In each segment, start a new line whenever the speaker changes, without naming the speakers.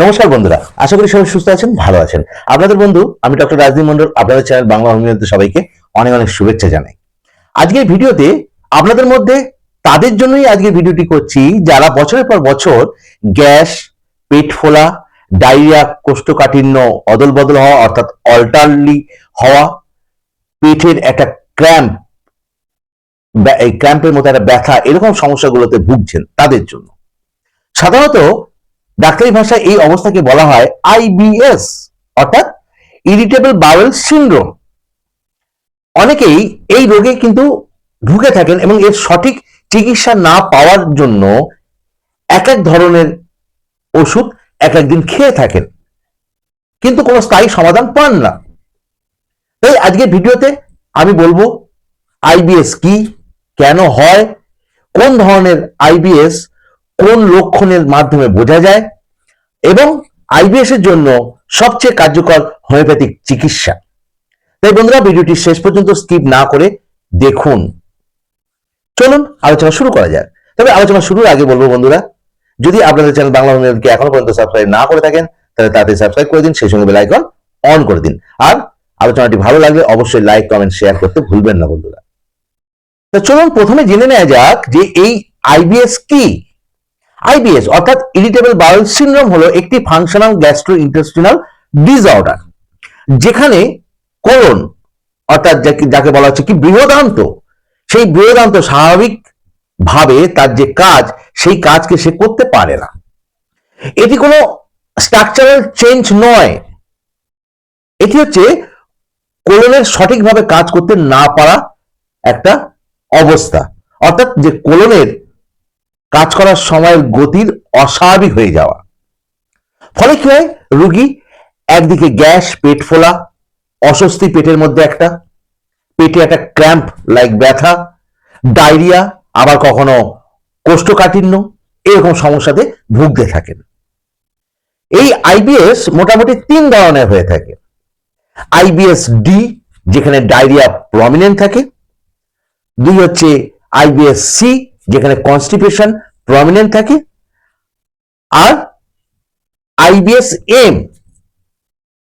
নমস্কার বন্ধুরা, আশা করি সবাই সুস্থ আছেন, ভালো আছেন। আপনাদের বন্ধু, আমি ডক্টর রাজদীপ মন্ডল আপনাদের চ্যানেল বাংলা হোমিওতে সবাইকে অনেক অনেক শুভেচ্ছা জানাই। আজকের ভিডিওতে আপনাদের মধ্যে তাদের জন্যই আজকে ভিডিওটি করছি, যারা বছরের পর বছর গ্যাস, পেট ফোলা, ডায়রিয়া, কোষ্ঠকাঠিন্য অদল বদল হওয়া, অর্থাৎ অল্টারলি হওয়া, পেটের একটা ক্র্যাম্প এই ক্র্যাম্পের মতো একটা ব্যথা, এরকম সমস্যাগুলোতে ভুগছেন তাদের জন্য। সাধারণত ডাক্তারি ভাষায় এই অবস্থাকে বলা হয় আইবিএস অর্থাৎ ইরিটেবল বাউল সিন্ড্রোম অনেকেই এই রোগে কিন্তু ঢুকে থাকেন এবং এর সঠিক চিকিৎসা না পাওয়ার জন্য এক এক ধরনের ওষুধ এক একদিন খেয়ে থাকেন। কিন্তু কোনো স্থায়ী সমাধান পান না। তাই আজকের ভিডিওতে আমি বলব আইবিএস কি, কেন হয়, কোন ধরনের আইবিএস কোন লক্ষণের মাধ্যমে বোঝা যায় এবং আইবিএস এর জন্য সবচেয়ে কার্যকর হোমিওপ্যাথিক চিকিৎসা। তাই বন্ধুরা, ভিডিওটি শেষ পর্যন্ত স্কিপ না করে দেখুন। চলুন, আলোচনা শুরু করা যাক। তবে আলোচনা শুরুর আগে বলব বন্ধুরা, যদি আপনাদের চ্যানেল বাংলা হোমিওপ্যাথিকে এখনও পর্যন্ত সাবস্ক্রাইব না করে থাকেন, তাহলে তাড়াতাড়ি সাবস্ক্রাইব করে দিন, সেই সঙ্গে বেল আইকন অন করে দিন। আর আলোচনাটি ভালো লাগলে অবশ্যই লাইক কমেন্ট শেয়ার করতে ভুলবেন না বন্ধুরা। তো চলুন, প্রথমে জেনে নেওয়া যাক যে এই আইবিএস কি আইবিএস অর্থাৎ ইরিটেবল বাউল সিনড্রোম হলো একটি ফাংশনাল গ্যাস্ট্রো ইন্টেস্টিনাল ডিসঅর্ডার যেখানে কোলন অর্থাৎ যাকে বলা হচ্ছে কি, বৃহদান্ত, সেই বৃহদান্ত স্বাভাবিক ভাবে তার যে কাজ, সেই কাজকে সে করতে পারে না। এটি কোনো স্ট্রাকচারাল চেঞ্জ নয়। এটি হচ্ছে কোলনের সঠিকভাবে কাজ করতে না পারা একটা অবস্থা। অর্থাৎ যে কোলনের কাজ করার সময়ের গতির অস্বাভাবিক হয়ে যাওয়া। ফলে কি হয়? রুগী একদিকে গ্যাস, পেট ফোলা, অস্বস্তি পেটের মধ্যে একটা, পেটে একটা ক্র্যাম্প লাইক ব্যথা, ডায়রিয়া, আবার কখনো কোষ্ঠকাঠিন্য, এরকম সমস্যাতে ভুগতে থাকেন। এই আইবিএস মোটামুটি তিন ধরনের হয়ে থাকে। আইবিএস ডি যেখানে ডায়রিয়া প্রমিনেন্ট থাকে। দুই হচ্ছে আইবিএস সি যেখানে কনস্টিপেশন প্রমিনেন্ট থাকে, আর আইবিএস এম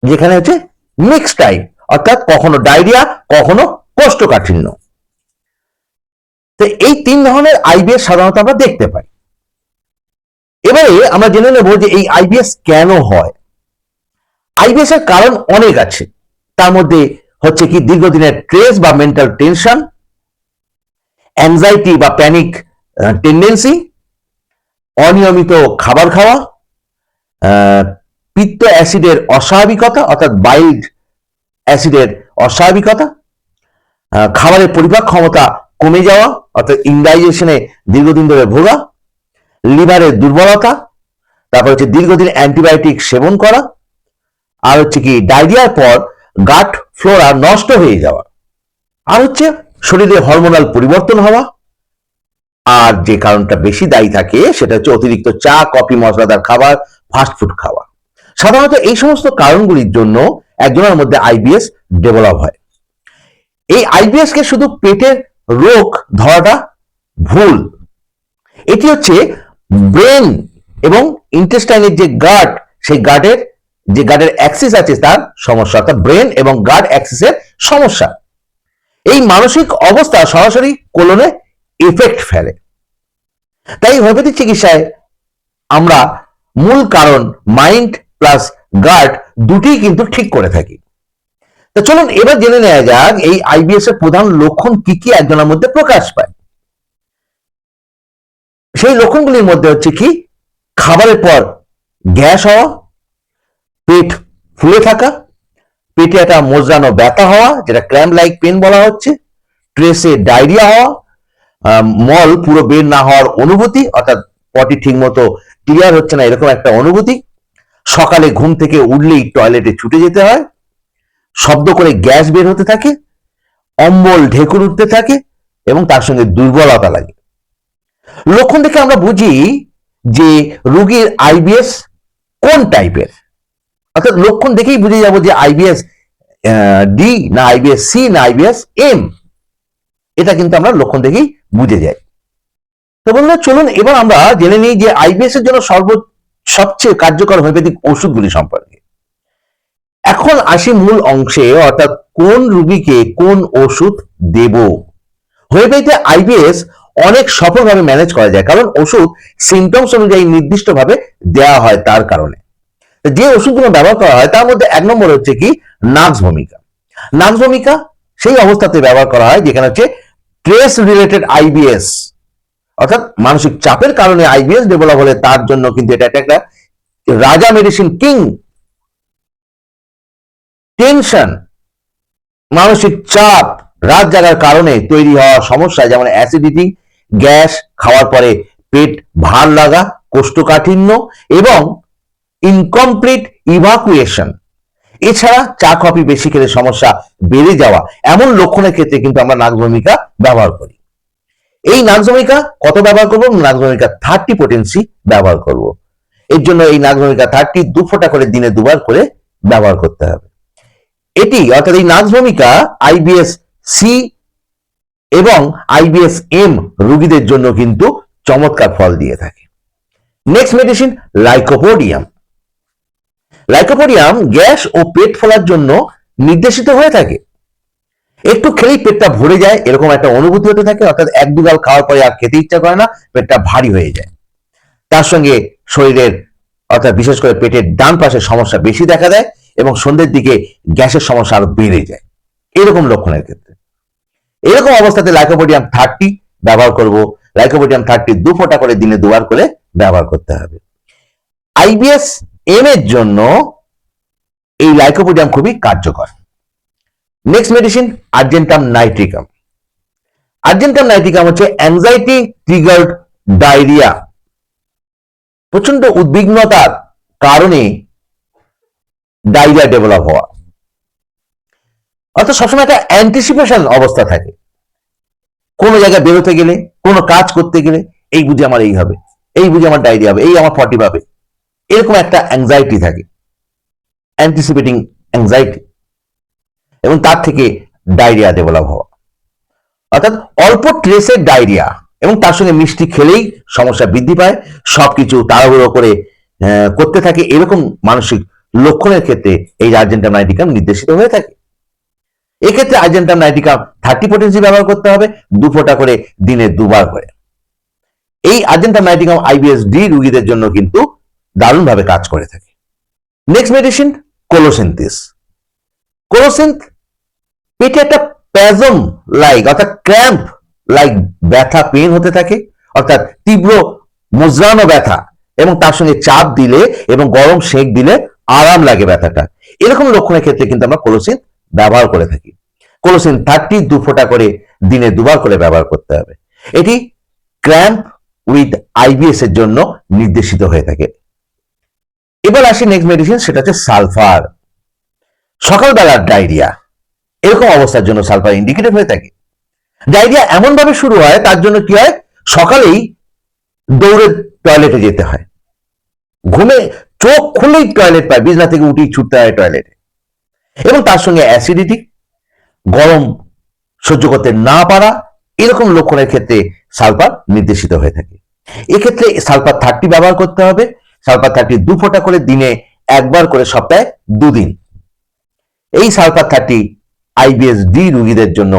যেখানে হচ্ছে মিক্স টাইপ অর্থাৎ কখনো ডায়রিয়া কখনো কোষ্ঠকাঠিন্য। তো এই তিন ধরনের আইবিএস সাধারণত আমরা দেখতে পাই। এবারে আমরা জেনে নেব যে এই আইবিএস কেন হয়। আইবিএস এর কারণ অনেক আছে। তার মধ্যে হচ্ছে কি দীর্ঘদিনের ট্রেস বা মেন্টাল টেনশন অ্যাংজাইটি বা প্যানিক টেন্ডেন্সি অনিয়মিত খাবার খাওয়া পিত্ত অ্যাসিডের অস্বাভাবিকতা, অর্থাৎ বাইল্ড অ্যাসিডের অস্বাভাবিকতা খাবারের পরিপাক ক্ষমতা কমে যাওয়া, অর্থাৎ ইনডাইজেশনে দীর্ঘদিন ধরে ভোগা লিভারের দুর্বলতা, তারপর হচ্ছে দীর্ঘদিন অ্যান্টিবায়োটিক সেবন করা, আর হচ্ছে কি ডায়রিয়ার পর গাট ফ্লোরা নষ্ট হয়ে যাওয়া। আর হচ্ছে শরীরে হরমোনাল পরিবর্তন হওয়া, আর যে কারণটা বেশি দায়ী থাকে সেটা হচ্ছে অতিরিক্ত চা কফি মশলাদার খাবার ফাস্টফুড খাওয়া। সাধারণত এই সমস্ত কারণগুলির জন্য একজনের মধ্যে আইবিএস ডেভেলপ হয়। এই আইবিএস কে শুধু পেটের রোগ ধরাটা ভুল। এটি হচ্ছে ব্রেন এবং ইন্টেস্টাইনের যে গার্ড সেই গার্ডের যে গার্ডের অ্যাক্সিস আছে তার সমস্যা, অর্থাৎ ব্রেন এবং গার্ড অ্যাক্সিসের সমস্যা। এই মানসিক অবস্থা সরাসরি কোলনে এফেক্ট ফেলে। তাই হোমিওপ্যাথিক চিকিৎসায় আমরা মূল কারণ মাইন্ড প্লাস গার্ড দুটিই কিন্তু ঠিক করে থাকি। তো চলুন এবার জেনে নেওয়া যাক এই আইবিএস এর প্রধান লক্ষণ কি কি একজনের মধ্যে প্রকাশ পায়। সেই লক্ষণগুলির মধ্যে হচ্ছে কি, খাবারের পর গ্যাস হওয়া, পেট ফুলে থাকা পেটে একটা মোজরানো ব্যথা হওয়া, যেটা ক্র্যাম লাইক পেন বলা হচ্ছে ট্রেসে ডায়রিয়া হওয়া মল পুরো বের না হওয়ার অনুভূতি, অর্থাৎ পটি ঠিক মতো ক্লিয়ার হচ্ছে না, এরকম একটা অনুভূতি। সকালে ঘুম থেকে উঠলেই টয়লেটে ছুটে যেতে হয়, শব্দ করে গ্যাস বের হতে থাকে, অম্বল ঢেকুর উঠতে থাকে, এবং তার সঙ্গে দুর্বলতা লাগে। লক্ষণ দেখে আমরা বুঝি যে রুগীর আইবিএস কোন টাইপের? অর্থাৎ লক্ষণ দেখেই বুঝে যাব যে আইবিএস ডি না আইবিএস সি না আইবিএস এম এটা কিন্তু আমরা লক্ষণ দেখেই বুঝে যাই। তো বন্ধুরা, চলুন এবার আমরা জেনে নিই যে আইবিএস এর জন্য সর্বোচ্চ সবচেয়ে কার্যকর হোমিওপ্যাথিক ওষুধগুলি সম্পর্কে। এখন আসি মূল অংশে, অর্থাৎ কোন রুগীকে কোন ওষুধ দেব? হোমিওপ্যাথিতে আইবিএস অনেক সফলভাবে ম্যানেজ করা যায়, কারণ ওষুধ সিমটমস অনুযায়ী নির্দিষ্টভাবে দেওয়া হয় তার কারণে। যে ওষুধগুলো ব্যবহার করা হয়, তার মধ্যে এক নম্বর হচ্ছে কি? নাক্স ভূমিকা। নাক্স ভূমিকা, সেই অবস্থাতে ব্যবহার করা হয়, যেখানে হচ্ছে ট্রেস রিলেটেড আইবিএস অর্থাৎ মানসিক চাপের কারণে আইবিএস ডেভেলপ হলে তার জন্য কিন্তু এটা একটা রাজা মেডিসিন কিং টেনশন মানসিক চাপ, রাত জাগার কারণে তৈরি হওয়া সমস্যা, যেমন অ্যাসিডিটি গ্যাস, খাওয়ার পরে পেট ভার লাগা, কোষ্ঠকাঠিন্য এবং ইনকমপ্লিট ইভাকুয়েশন এছাড়া চা কফি বেশি খেলে সমস্যা বেড়ে যাওয়া এমন লক্ষণের ক্ষেত্রে কিন্তু আমরা নাক ভূমিকা ব্যবহার করি। এই নাক ভূমিকা কত ব্যবহার করব? নাক ভূমিকা থার্টি পোটেন্সি ব্যবহার করব। এর জন্য এই নাক ভূমিকা থার্টি দু ফোঁটা করে দিনে দুবার করে ব্যবহার করতে হবে। এটি অর্থাৎ এই নাক ভূমিকা আইবিএস সি এবং আইবিএস এম রোগীদের জন্য কিন্তু চমৎকার ফল দিয়ে থাকে। Next medicine lycopodium lycopodium gas ও পেট ফোলার জন্য নির্দেশিত হয়ে থাকে। একটু খেলেই পেটটা ভরে যায়, এরকম একটা অনুভূতি হতে থাকে, অর্থাৎ এক দুগাল খাওয়ার পরে আর খেতে ইচ্ছা করে না, পেটটা ভারী হয়ে যায়। তার সঙ্গে শরীরের, অর্থাৎ বিশেষ করে পেটের ডান পাশের সমস্যা বেশি দেখা দেয় এবং সন্ধ্যের দিকে গ্যাসের সমস্যা আরও বেড়ে যায়। এরকম লক্ষণের ক্ষেত্রে। এরকম অবস্থাতে লাইকোপোডিয়াম থার্টি ব্যবহার করব। লাইকোপোডিয়াম থার্টি দু ফোঁটা করে দিনে দুবার করে ব্যবহার করতে হবে। আইবিএস এম এর জন্য এই লাইকোপোডিয়াম খুবই কার্যকর। Next medicine argentum nitricum argentum nitricum হচ্ছে অ্যাংজাইটি ট্রিগার্ড ডায়রিয়া প্রচণ্ড উদ্বিগ্নতার কারণে ডায়রিয়া ডেভেলপ হওয়া। অর্থাৎ সবসময় একটা অ্যান্টিসিপেশন অবস্থা থাকে। কোনো জায়গায় বেরোতে গেলে, কোনো কাজ করতে গেলে, এই বুঝি আমার এই হবে, এই বুঝি আমার ডায়রিয়া হবে, এই আমার ফর্টি পাবে এরকম একটা অ্যাংজাইটি থাকে অ্যান্টিসিপেটিং অ্যাংজাইটি এবং তার থেকে ডায়রিয়া ডেভেলপ হওয়া। অর্থাৎ অল্প ট্রেসের ডায়রিয়া এবং তার সঙ্গে মিষ্টি খেলেই সমস্যা বৃদ্ধি পায়, সবকিছু তাড়াহুড়ো করে করতে থাকে, এরকম মানসিক লক্ষণের ক্ষেত্রে এই আর্জেন্টাম নাইটিকাম নির্দেশিত হয়ে থাকে। এক্ষেত্রে আর্জেন্টাম নাইটিকাম থার্টি পোটেন্সি ব্যবহার করতে হবে, দু ফোঁটা করে দিনে দুবার করে। এই আর্জেন্টাম নাইটিকাম আইবিএস ডি রোগীদের জন্য কিন্তু দারুণভাবে কাজ করে থাকে। নেক্সট মেডিসিন কোলোসিনথিস কোলোসিন্থ পেটে একটা প্যাজম লাইক অর্থাৎ ক্র্যাম্প লাইক ব্যথা পেন হতে থাকে, অর্থাৎ তীব্র মুজরানো ব্যথা এবং তার সঙ্গে চাপ দিলে এবং গরম সেক দিলে আরাম লাগে ব্যথাটা। এরকম লক্ষণের ক্ষেত্রে কিন্তু আমরা কোলোসিন ব্যবহার করে থাকি। কোলোসিন থার্টি দু ফোঁটা করে দিনে দুবার করে ব্যবহার করতে হবে। এটি ক্র্যাম্প উইথ আইবিএস এর জন্য নির্দেশিত হয়ে থাকে। এবার আসি নেক্সট মেডিসিন সেটা হচ্ছে সালফার সকালবেলার ডায়রিয়া এরকম অবস্থার জন্য সালফার ইন্ডিকেটেড হয়ে থাকে। ডায়রিয়া এমনভাবে শুরু হয়, তার জন্য কি হয়? সকালেই দৌড়ে টয়লেটে যেতে হয়। ঘুমে চোখ খুলেই টয়লেট পায়, বিছনা থেকে উঠেই ছুটতে হয় টয়লেটে এবং তার সঙ্গে অ্যাসিডিটি গরম সহ্য করতে না পারা, এরকম লক্ষণের ক্ষেত্রে সালফার নির্দেশিত হয়ে থাকে। এক্ষেত্রে সালফার থার্টি ব্যবহার করতে হবে। সালফার থার্টি দু ফোঁটা করে দিনে একবার করে সপ্তাহে দুদিন। এই সালফার থার্টি আইবিএস ডি রুগীদের জন্য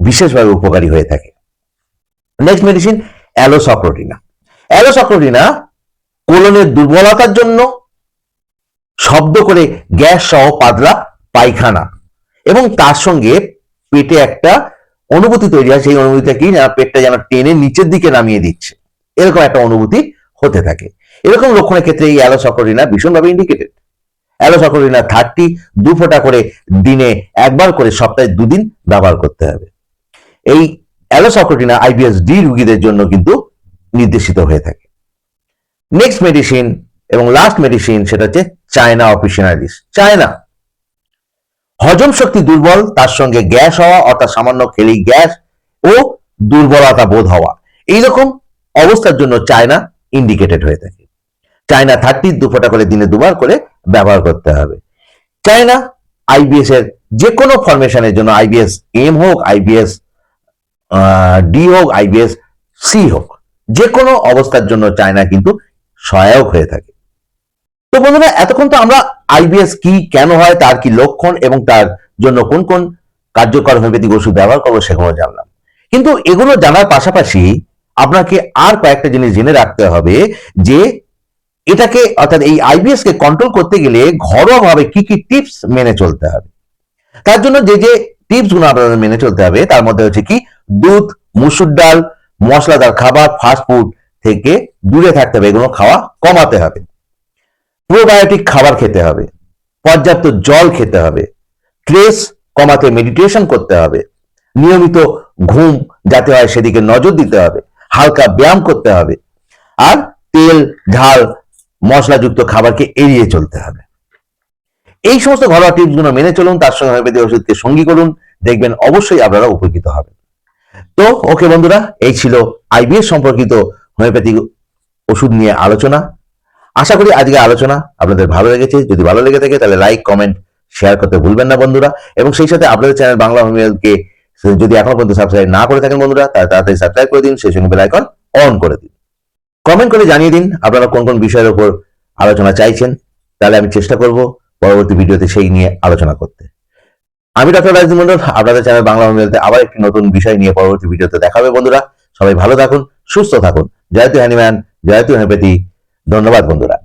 বিশেষভাবে উপকারী হয়ে থাকে। নেক্সট মেডিসিন অ্যালোসক্রোটিনা অ্যালোসক্রোটিনা কোলনের দুর্বলতার জন্য শব্দ করে গ্যাস সহ পাতলা পায়খানা এবং তার সঙ্গে পেটে একটা অনুভূতি তৈরি হয়, সেই অনুভূতিটা কি? পেটটা যেন টেনে নিচের দিকে নামিয়ে দিচ্ছে। এরকম একটা অনুভূতি হতে থাকে। এরকম লক্ষণের ক্ষেত্রে এই অ্যালোসক্রোটিনা ভীষণভাবে ইন্ডিকেটেড অ্যালোসক্রোটিনা থার্টি দু ফোঁটা করে দিনে একবার করে সপ্তাহে দুদিন ব্যবহার করতে হবে। এই অ্যালোসক্রোটিনা আইবিএস ডি রোগীদের জন্য কিন্তু নির্দেশিত হয়ে থাকে। নেক্সট মেডিসিন এবং লাস্ট মেডিসিন সেটা হচ্ছে চায়না অফিসিনালিস চায়না হজম শক্তি দুর্বল, তার সঙ্গে গ্যাস হওয়া, অর্থাৎ সামান্য খেলেই গ্যাস ও দুর্বলতা বোধ হওয়া। এইরকম অবস্থার জন্য চায়না ইন্ডিকেটেড হয়ে থাকে। চায়না থার্টি দু ফোঁটা করে দিনে দুবার করে ব্যবহার করতে হবে। চায়না আইবিএস এর যে কোনো ফরমেশনের জন্য আইবিএস এম হোক আইবিএস ডি হোক আইবিএস সি হোক যে কোনো অবস্থার জন্য চায়না কিন্তু সহায়ক হয়ে থাকে। তো বন্ধুরা, এতক্ষণ তো আমরা আইবিএস কি, কেন হয়, তার কি লক্ষণ এবং তার জন্য কোন কোন কার্যকর হোমিওপ্যাথিক ওষুধ ব্যবহার করব সেগুলো জানলাম। কিন্তু এগুলো জানার পাশাপাশি আপনাকে আর কয়েকটা জিনিস জেনে রাখতে হবে যে এটাকে, অর্থাৎ এই আইবিএস কে কন্ট্রোল করতে গেলে ঘরোয়াভাবে কি কি টিপস মেনে চলতে হবে? তার জন্য যে যে টিপসগুলো আপনাদের মেনে চলতে হবে, তার মধ্যে হচ্ছে কি, দুধ, মুসুর ডাল, মশলাদার খাবার ফাস্ট ফুড থেকে দূরে থাকতে হবে, এগুলো খাওয়া কমাতে হবে। প্রোবায়োটিক খাবার খেতে হবে, পর্যাপ্ত জল খেতে হবে স্ট্রেস কমাতে মেডিটেশন করতে হবে, নিয়মিত ঘুম যাতে হয় সেদিকে নজর দিতে হবে, হালকা ব্যায়াম করতে হবে, আর তেল, ঝাল মশলাযুক্ত খাবারকে এড়িয়ে চলতে হবে। এই সমস্ত ঘরোয়া টিপসগুলো মেনে চলুন, তার সঙ্গে হোমিওপ্যাথি ওষুধকে সঙ্গী করুন, দেখবেন অবশ্যই আপনারা উপকৃত হবেন। তো, ওকে বন্ধুরা, এই ছিল আইবিএস সম্পর্কিত হোমিওপ্যাথিক ওষুধ নিয়ে আলোচনা। আশা করি আজকে আলোচনা আপনাদের ভালো লেগেছে। যদি ভালো লেগে থাকে, তাহলে লাইক, কমেন্ট, শেয়ার করতে ভুলবেন না বন্ধুরা। এবং সেই সাথে আপনাদের চ্যানেল বাংলা হোমিওপ্যাথকে যদি এখনও পর্যন্ত সাবস্ক্রাইব না করে থাকেন বন্ধুরা, তাহলে তাড়াতাড়ি সাবস্ক্রাইব করে দিন, সেই সঙ্গে বেল আইকন অন করে দিন। কমেন্ট করে জানিয়ে দিন আপনারা কোন কোন বিষয়ের উপর আলোচনা চাইছেন। তাহলে আমি চেষ্টা করব পরবর্তী ভিডিওতে সেই নিয়ে আলোচনা করতে। আমি ডক্টর রাজদীপ মন্ডল আপনাদের চ্যানেল বাংলা হোমিওপ্যাথিতে আবার একটি নতুন বিষয় নিয়ে পরবর্তী ভিডিওতে দেখাবে বন্ধুরা। সবাই ভালো থাকুন, সুস্থ থাকুন। জয়তু হ্যানিম্যান জয়তু হ্যানিপ্যাথি ধন্যবাদ বন্ধুরা।